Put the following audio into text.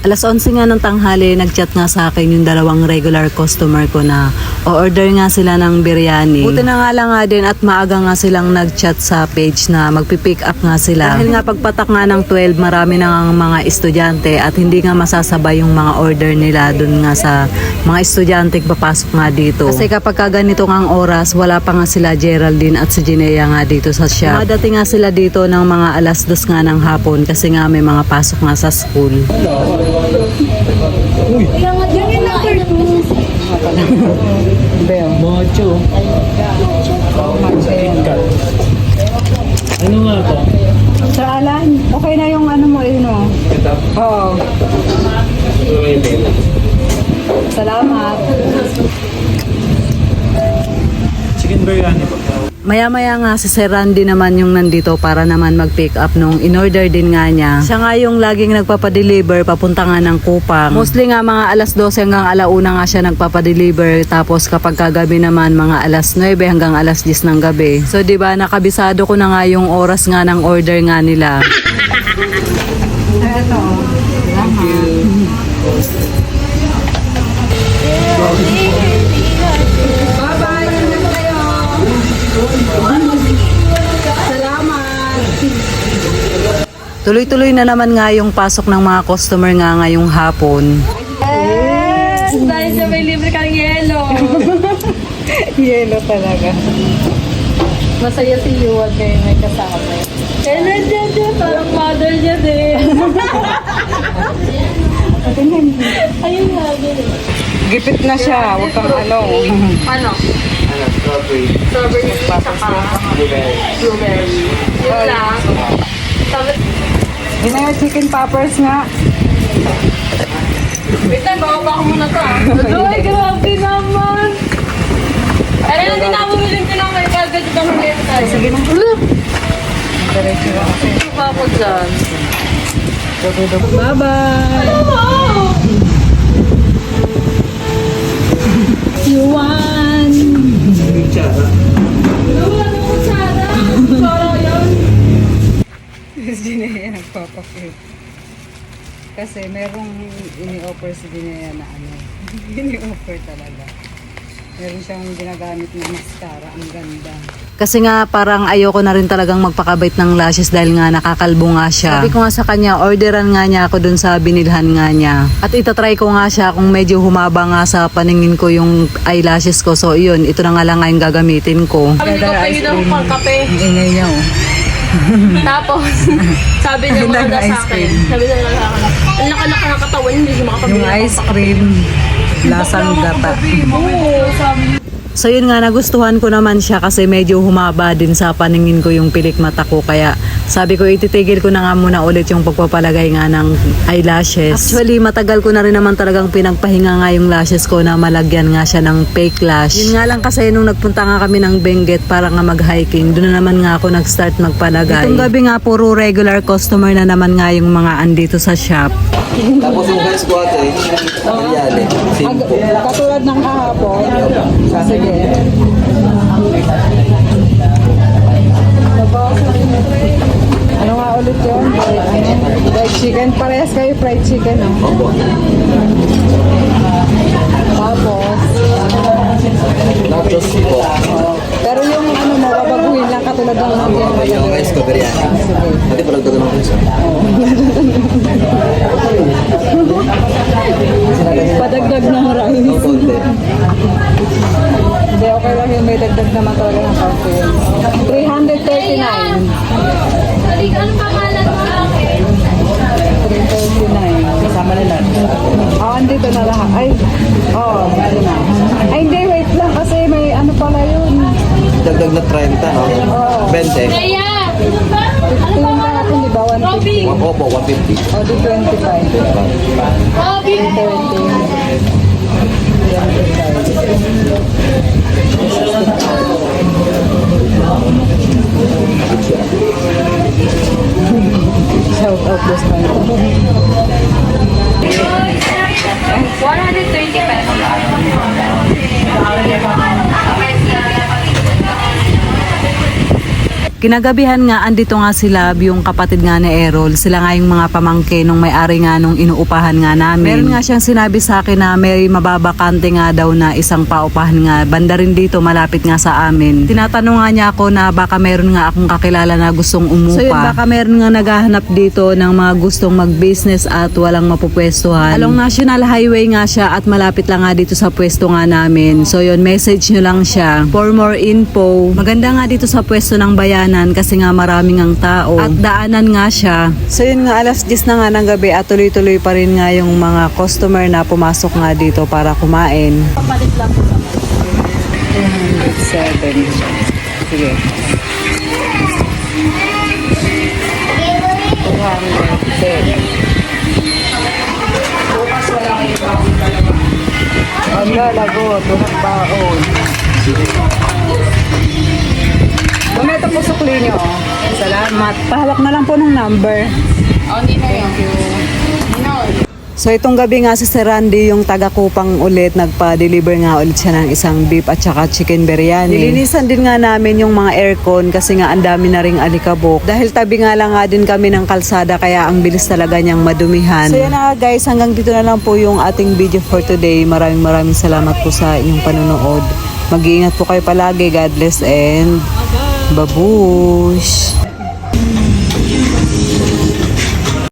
Alas 11 nga ng tanghali, nagchat nga sa akin yung dalawang regular customer ko na o-order nga sila ng biryani. Buti na nga lang nga din at maaga nga silang nagchat sa page na magpipick up nga sila. Dahil nga pagpatak nga ng 12, marami na nga mga estudyante at hindi nga masasabay yung mga order nila dun nga sa mga estudyante papasok nga dito. Kasi kapag ka ganito nga ang oras, wala pa nga sila Geraldine at si Jinea nga dito sa shop. Madating nga sila dito ng mga alas dos nga ng hapon kasi nga may mga pasok nga sa school. Kaya nga, yan yung number two. Bel. Mocho. Ano nga to? Sir Alan, okay na yung ano mo, yun o. Ito. Oo. Salamat. Chicken biryani po. Maya-maya nga si Sir Randy naman yung nandito para naman mag-pick up nung in-order din nga niya. Siya nga yung laging nagpapadeliver papunta nga ng Kupang. Mostly nga mga alas 12 hanggang alauna nga siya nagpapadeliver tapos kapag kagabi naman mga alas 9 hanggang alas 10 ng gabi. So 'di ba nakabisado ko na nga yung oras nga ng order nga nila. Ito. Bye-bye. Tuloy-tuloy na naman nga yung pasok ng mga customer nga ngayong hapon. Yes! Dahil sa may libre kang yelo. Yelo talaga. Masaya si Yuwag kayo may kasama. Eh, nandiyan din. Parang mother niya din. Ayun nga, din. Gipit na siya. Huwag kang ano. Ano? Ano? Strawberry. Strawberry saka blueberry. Yun lang. Tapos, Yun na yung chicken poppers nga. wait lang, bababa ko muna to ah. Ay, grabe naman. Ay, hindi na bumili ko lang may kagad ito ng ngayon tayo. Sige na. Ulo. Diretso na kasi. Pa ako dyan? Bye-bye. Kutsara. Ano nagpapakit. Kasi merong ini-offer si Jinea na ano. ini-offer talaga. Meron siyang ginagamit na mascara. Ang ganda. Kasi nga parang ayoko na rin talagang magpakabait ng lashes dahil nga nakakalbo nga siya. Sabi ko nga sa kanya, orderan nga niya ako dun sa binilhan nga niya. At itatry ko nga siya kung medyo humaba nga sa paningin ko yung eyelashes ko. So yun, ito na nga lang nga yung gagamitin ko. Sabi ko. Ang ingay niya oh. Tapos, sabi niya mga Ilang sa ice akin. cream. Sabi niya sa akin, ang laka-laka ng katawan, hindi siya makapabili. Yung ice cream. Lasang gata. Oo, sabi niya. So yun nga, nagustuhan ko naman siya kasi medyo humaba din sa paningin ko yung pilik mata ko. Kaya sabi ko, ititigil ko na nga muna ulit yung pagpapalagay nga ng eyelashes. Actually, matagal ko na rin naman talagang pinagpahinga nga yung lashes ko na malagyan nga siya ng fake lash. Yun nga lang kasi nung nagpunta nga kami ng Benguet para nga mag-hiking, doon na naman nga ako nag-start magpalagay. Itong gabi nga, puro regular customer na naman nga yung mga andito sa shop. Tapos yung guys ko ate, biryani. Simple. Katulad ng kahapon. Ano nga ulit yun? Fried, ano? fried chicken. Parehas kayo fried chicken, no? Opo. Tapos, Nachos po. pero yung ano mo, babaguhin lang katulad ng natin. Yung guys ko biryani. Ate, palagdagan ng puso. Padagdag ng rice. Ang konti. Hindi, okay lang yung may dagdag naman talaga ng coffee. 339. Ano pangalan mo? 339. Kasama na natin. Oh, andito na lahat. Ay, oh, ito na. Ay, hindi, wait lang kasi may ano pala yun. Dagdag na 30, no? Oo. 20. Kaya! Ito yung kahapon, di ba? 150. Robby! Opo, 150. O, di 25. Robby! 30. Shout out this time. Kinagabihan nga, andito nga sila, yung kapatid nga ni Errol. Sila nga yung mga pamangkin nung may-ari nga nung inuupahan nga namin. Meron nga siyang sinabi sa akin na may mababakante nga daw na isang paupahan nga. Banda rin dito, malapit nga sa amin. Tinatanong nga niya ako na baka meron nga akong kakilala na gustong umupa. So yun, baka meron nga naghahanap dito ng mga gustong mag-business at walang mapupwestuhan. Along National Highway nga siya at malapit lang nga dito sa pwesto nga namin. So yun, message nyo lang siya. For more info, maganda nga dito sa pwesto ng bayanan kasi nga maraming ang tao. At daanan nga siya. So yun nga, alas 10 na nga ng gabi at tuloy-tuloy pa rin nga yung mga customer na pumasok nga dito para kumain. 207. Sige. 210. Wala, lago. Tunang baon. Salamat. Pahawak na lang po ng number. Thank you. So itong gabi nga si Sir Randy, yung taga-kupang ulit, nagpa-deliver nga ulit siya ng isang beef at saka chicken biryani. Nilinisan din nga namin yung mga aircon kasi nga ang dami na ring alikabok. Dahil tabi nga lang nga din kami ng kalsada kaya ang bilis talaga niyang madumihan. So yan na guys, hanggang dito na lang po yung ating video for today. Maraming maraming salamat po sa inyong panonood. Mag-iingat po kayo palagi. God bless and babush!